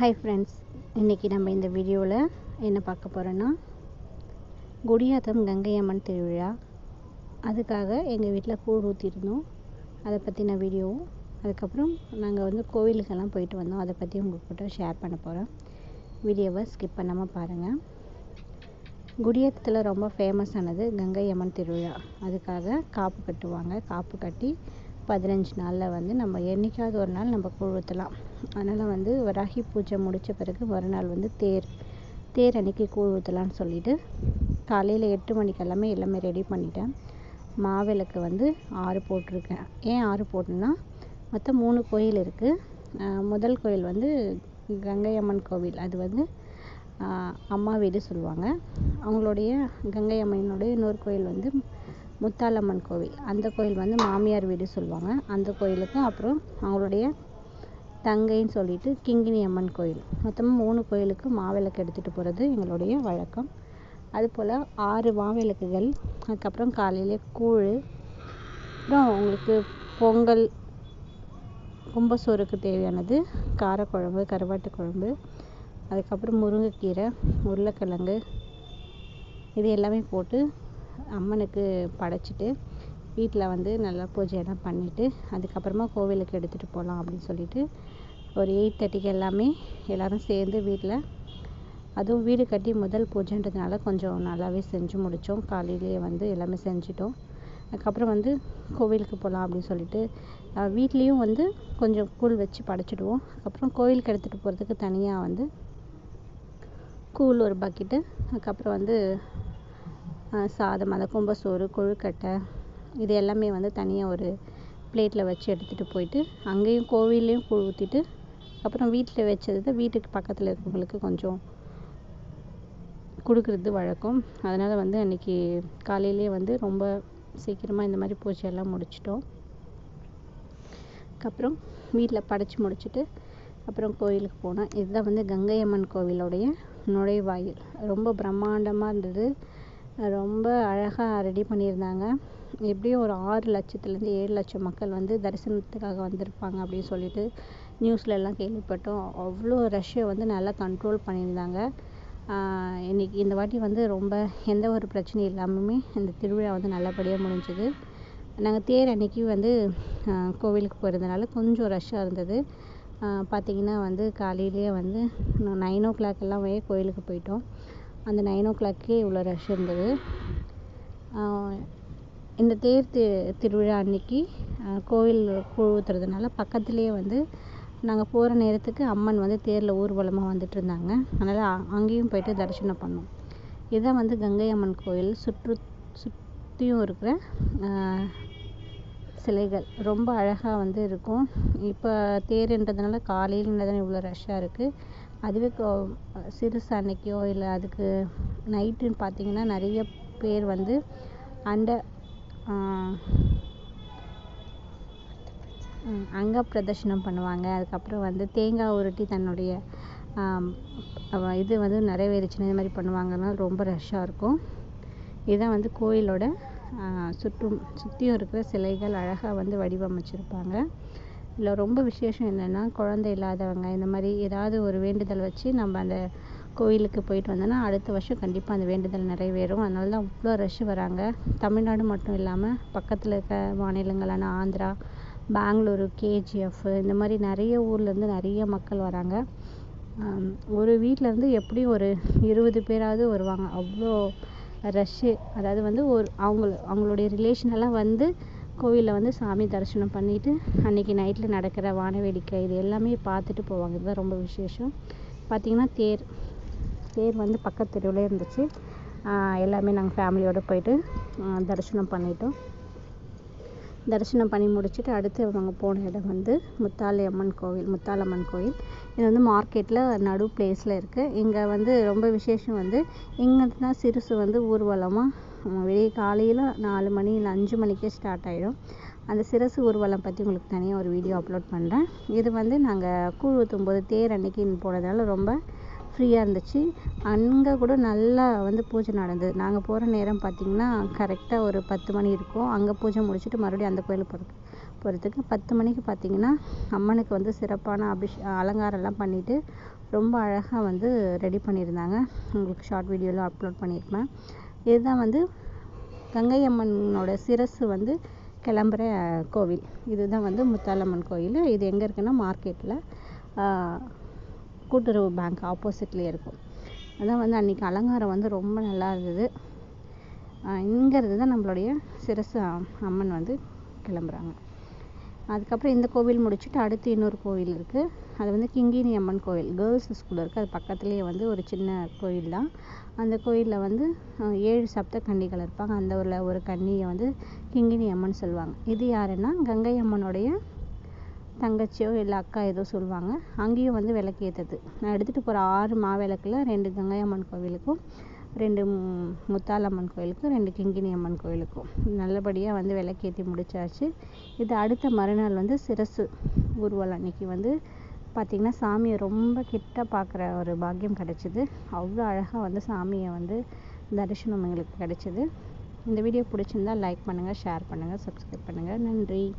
Hi friends இன்றைக்கி நம்ம இந்த வீடியோவில் என்ன பார்க்க போகிறோன்னா குடியாத்தம் கங்கை அம்மன் திருவிழா. அதுக்காக எங்கள் வீட்டில் கூழ் ஊற்றிருந்தோம் அதை பற்றின வீடியோவும் அதுக்கப்புறம் நாங்கள் வந்து கோவிலுக்கெல்லாம் போயிட்டு வந்தோம். அதை பற்றி உங்கள் கிட்ட ஷேர் பண்ண போகிறோம் வீடியோவை ஸ்கிப் பண்ணாமல் பாருங்கள் குடியாத்தத்தில் ரொம்ப ஃபேமஸானது கங்கை அம்மன் திருவிழா. அதுக்காக காப்பு கட்டுவாங்க. காப்பு கட்டி பதினஞ்சு நாளில் வந்து நம்ம என்றைக்காவது ஒரு நாள் நம்ம கூழ் ஊற்றலாம் அதனால் வந்து வராகி பூஜை முடித்த பிறகு மறுநாள் வந்து தேர் தேர் அன்னைக்கு கூழ் ஊற்றலான்னு சொல்லிட்டு காலையில் எட்டு மணிக்கு எல்லாமே எல்லாமே ரெடி பண்ணிட்டேன். மாவிளக்கு வந்து ஆறு போட்டிருக்கேன். ஏன் ஆறு போட்டேன்னா மொத்தம் மூணு கோயில் இருக்குது முதல் கோயில் வந்து கங்கை அம்மன் கோவில். அது வந்து அம்மா வீடு சொல்லுவாங்க. அவங்களுடைய கங்கை அம்மனுடைய இன்னொரு கோயில் வந்து முத்தாலம்மன் கோவில். அந்த கோயில் வந்து மாமியார் வீடு சொல்லுவாங்க. அந்த கோயிலுக்கும் அப்புறம் அவங்களுடைய தங்கைன்னு சொல்லிட்டு கிங்கினி அம்மன் கோயில். மொத்தமாக மூணு கோயிலுக்கு மாவிளக்கு எடுத்துகிட்டு போகிறது எங்களுடைய வழக்கம். அதுபோல் ஆறு மாவிளக்குகள் அதுக்கப்புறம் காலையிலே கூழ் அப்புறம் உங்களுக்கு பொங்கல் கும்பசோறுக்கு தேவையானது காரக்குழம்பு கருவாட்டு குழம்பு அதுக்கப்புறம் முருங்கைக்கீரை உருளைக்கிழங்கு இது எல்லாமே போட்டு அம்மனுக்கு படைச்சிட்டு வீட்டில் வந்து நல்லா பூஜையெல்லாம் பண்ணிவிட்டு அதுக்கப்புறமா கோவிலுக்கு எடுத்துகிட்டு போகலாம் அப்படின்னு சொல்லிட்டு ஒரு எயிட் தேர்ட்டிக்கு எல்லாமே எல்லோரும் சேர்ந்து வீட்டில் அதுவும் வீடு கட்டி முதல் பூஜைன்றதுனால கொஞ்சம் நல்லாவே செஞ்சு முடித்தோம் காலையிலேயே வந்து எல்லாமே செஞ்சிட்டோம். அதுக்கப்புறம் வந்து கோவிலுக்கு போகலாம் அப்படின்னு சொல்லிட்டு வீட்லேயும் வந்து கொஞ்சம் கூழ் வச்சு படைச்சிடுவோம். அதுக்கப்புறம் கோவிலுக்கு எடுத்துகிட்டு போகிறதுக்கு தனியாக வந்து கூழ் ஒரு பக்கெட்டு அதுக்கப்புறம் வந்து சாதம் அந்த கும்பசோறு கொழுக்கட்டை இது எல்லாமே வந்து தனியாக ஒரு பிளேட்டில் வச்சு எடுத்துகிட்டு போயிட்டு அங்கேயும் கோவில்லையும் கூழ் ஊற்றிட்டு அப்புறம் வீட்டில் வச்சது வீட்டுக்கு பக்கத்தில் இருக்கவங்களுக்கு கொஞ்சம் கொடுக்குறது வழக்கம். அதனால் வந்து அன்றைக்கி காலையிலே வந்து ரொம்ப சீக்கிரமாக இந்த மாதிரி பூஜையெல்லாம் முடிச்சிட்டோம். அதுக்கப்புறம் வீட்டில் படைச்சி முடிச்சுட்டு அப்புறம் கோயிலுக்கு போனோம். இதுதான் வந்து கங்கை அம்மன் கோவிலுடைய நுழைவாயில். ரொம்ப பிரம்மாண்டமாக இருந்தது. ரொம்ப அழகாக ரெடி பண்ணியிருந்தாங்க. எப்படியும் ஒரு ஆறு லட்சத்துலேருந்து ஏழு லட்சம் மக்கள் வந்து தரிசனத்துக்காக வந்திருப்பாங்க அப்படின்னு சொல்லிட்டு நியூஸில் எல்லாம் கேள்விப்பட்டோம். அவ்வளோ ரஷ்ஷை வந்து நல்லா கண்ட்ரோல் பண்ணியிருந்தாங்க. இன்றைக்கி இந்த வாட்டி வந்து ரொம்ப எந்த ஒரு பிரச்சனையும் இல்லாமலுமே இந்த திருவிழா வந்து நல்லபடியாக முடிஞ்சுது. நாங்கள் தேர் அன்னைக்கு வந்து கோவிலுக்கு போயிருந்தனால கொஞ்சம் ரஷ்ஷாக இருந்தது. பார்த்திங்கன்னா வந்து காலையிலேயே வந்து நைன் ஓ கிளாக் எல்லாம் கோயிலுக்கு போயிட்டோம். அந்த நைன் ஓ கிளாக்கே இவ்வளோ ரஷ் இருந்தது இந்த தேர் தி திருவிழா அன்னைக்கு கோவில் கூழ் ஊற்றுறதுனால பக்கத்துலேயே வந்து நாங்கள் போகிற நேரத்துக்கு அம்மன் வந்து தேரில் ஊர்வலமாக வந்துட்டு இருந்தாங்க. அதனால் அங்கேயும் போயிட்டு தரிசனம் பண்ணோம். இதுதான் வந்து கங்கை அம்மன் கோயில். சுற்று சுற்றியும் இருக்கிற சிலைகள். ரொம்ப அழகாக வந்து இருக்கும். இப்போ தேருன்றதுனால காலையில் இவ்வளோ ரஷ்ஷாக இருக்குது அதுவே சிறுசு அன்னைக்கோ இல்லை அதுக்கு நைட்டுன்னு பார்த்தீங்கன்னா நிறைய பேர் வந்து அண்ட அங்க பிரதர்ஷனம் பண்ணுவாங்க. அதுக்கப்புறம் வந்து தேங்காய் உருட்டி தன்னுடைய இது வந்து நிறைவேறிச்சுன்னு இது மாதிரி பண்ணுவாங்கன்னா ரொம்ப ரஷ்ஷாக இருக்கும். இதான் வந்து கோயிலோட சுற்றும் சுற்றியும் இருக்கிற சிலைகள் அழகாக வந்து வடிவமைச்சிருப்பாங்க. இதில் ரொம்ப விசேஷம் என்னென்னா குழந்தை இல்லாதவங்க இந்த மாதிரி ஏதாவது ஒரு வேண்டுதல் வச்சு நம்ம அந்த கோயிலுக்கு போயிட்டு வந்தோன்னா அடுத்த வருஷம் கண்டிப்பாக அந்த வேண்டுதல் நிறைவேறும். அதனால தான் அவ்வளோ ரஷ் வராங்க. தமிழ்நாடு மட்டும் இல்லாமல் பக்கத்தில் இருக்க மாநிலங்களான ஆந்திரா பெங்களூரு கேஜிஎஃப் இந்த மாதிரி நிறைய ஊர்லேருந்து நிறைய மக்கள் வராங்க. ஒரு வீட்டிலேருந்து எப்படியும் ஒரு இருபது பேராவது வருவாங்க? அவ்வளோ ரஷ்ஷு அதாவது வந்து ஒரு அவங்க அவங்களுடைய ரிலேஷன் எல்லாம் வந்து கோவிலில் வந்து சாமி தரிசனம் பண்ணிவிட்டு அன்றைக்கி நைட்டில் நடக்கிற வானவேடிக்கை இது எல்லாமே பார்த்துட்டு போவாங்க. இதுதான் ரொம்ப விசேஷம். பார்த்திங்கன்னா தேர் தேர் வந்து பக்கத்து தெருவிலே இருந்துச்சு. எல்லாமே நாங்கள் ஃபேமிலியோடு போயிட்டு தரிசனம் பண்ணிட்டோம். தரிசனம் பண்ணி முடிச்சுட்டு அடுத்து அவங்க போன இடம் வந்து முத்தாலி அம்மன் கோவில் முத்தாலம்மன் கோவில். இது வந்து மார்க்கெட்டில் நடு பிளேஸில் இருக்குது இங்கே வந்து ரொம்ப விசேஷம் வந்து இங்கே தான் சிறுசு வந்து ஊர்வலமாக விடிய காலையில் நாலு மணி இல்லை அஞ்சு மணிக்கே ஸ்டார்ட் ஆகிடும் அந்த சிரசு ஊர்வலம் பற்றி உங்களுக்கு தனியாக ஒரு வீடியோ அப்லோட் பண்ணுறேன் இது வந்து நாங்கள் கூழ் ஊற்றும்போது தேர் அன்னைக்கு போனதால் ரொம்ப ஃப்ரீயாக இருந்துச்சு. அங்கே கூட நல்லா வந்து பூஜை நடந்தது. நாங்கள் போகிற நேரம் பார்த்திங்கன்னா கரெக்டாக ஒரு பத்து மணி இருக்கும். அங்கே பூஜை முடிச்சுட்டு மறுபடியும் அந்த கோயிலுக்கு போகிறது போகிறதுக்கு பத்து மணிக்கு பார்த்திங்கன்னா அம்மனுக்கு வந்து சிறப்பான அபிஷ் அலங்காரம்லாம் பண்ணிவிட்டு ரொம்ப அழகாக வந்து ரெடி பண்ணியிருந்தாங்க. உங்களுக்கு ஷார்ட் வீடியோலாம் அப்லோட் பண்ணியிருப்பேன். இதுதான் வந்து கங்கை அம்மனோட சிரசு வந்து கிளம்புற கோவில். இதுதான் வந்து முத்தாலம்மன் கோயில். இது எங்கே இருக்குன்னா மார்க்கெட்டில் கூட்டுறவு பேங்க் ஆப்போசிட்லேயே இருக்கும். அதான் வந்து அன்றைக்கி அலங்காரம் வந்து ரொம்ப நல்லா இருந்தது. இங்கிறது தான் நம்மளுடைய சிரசு அம்மன் வந்து கிளம்புறாங்க. அதுக்கப்புறம் இந்த கோவில் முடிச்சுட்டு அடுத்து இன்னொரு கோவில் இருக்குது அது வந்து கிங்கினி அம்மன் கோவில். கேர்ள்ஸ் ஸ்கூல் இருக்குது அது பக்கத்துலேயே வந்து ஒரு சின்ன கோவில் தான். அந்த கோயிலில் வந்து ஏழு சப்த கன்னிகள் இருப்பாங்க. அந்த ஒரு ஒரு கன்னியை வந்து கிங்கினி அம்மன் சொல்லுவாங்க. இது யாருன்னா கங்கை அம்மனுடைய தங்கச்சியோ இல்லை அக்கா ஏதோ சொல்லுவாங்க. அங்கேயும் வந்து விளக்கு ஏற்றுறது நான் எடுத்துகிட்டு போகிற ஆறு மாவிளக்கில் ரெண்டு கங்கை அம்மன் கோவிலுக்கும் ரெண்டு முத்தாலம்மன் கோயிலுக்கும் ரெண்டு கிங்கினி அம்மன் கோயிலுக்கும். நல்லபடியாக வந்து விளக்கேற்றி முடிச்சாச்சு. இது அடுத்த மறுநாள் வந்து சிரசு ஊர்வலம் அன்னைக்கு வந்து பார்த்திங்கன்னா சாமியை ரொம்ப கிட்ட பார்க்குற ஒரு பாக்கியம் கிடச்சிது. அவ்வளோ அழகாக வந்து சாமியை வந்து தரிசனம் எங்களுக்கு கிடச்சிது. இந்த வீடியோ பிடிச்சிருந்தா லைக் பண்ணுங்கள் ஷேர் பண்ணுங்கள் சப்ஸ்கிரைப் பண்ணுங்கள் நன்றி.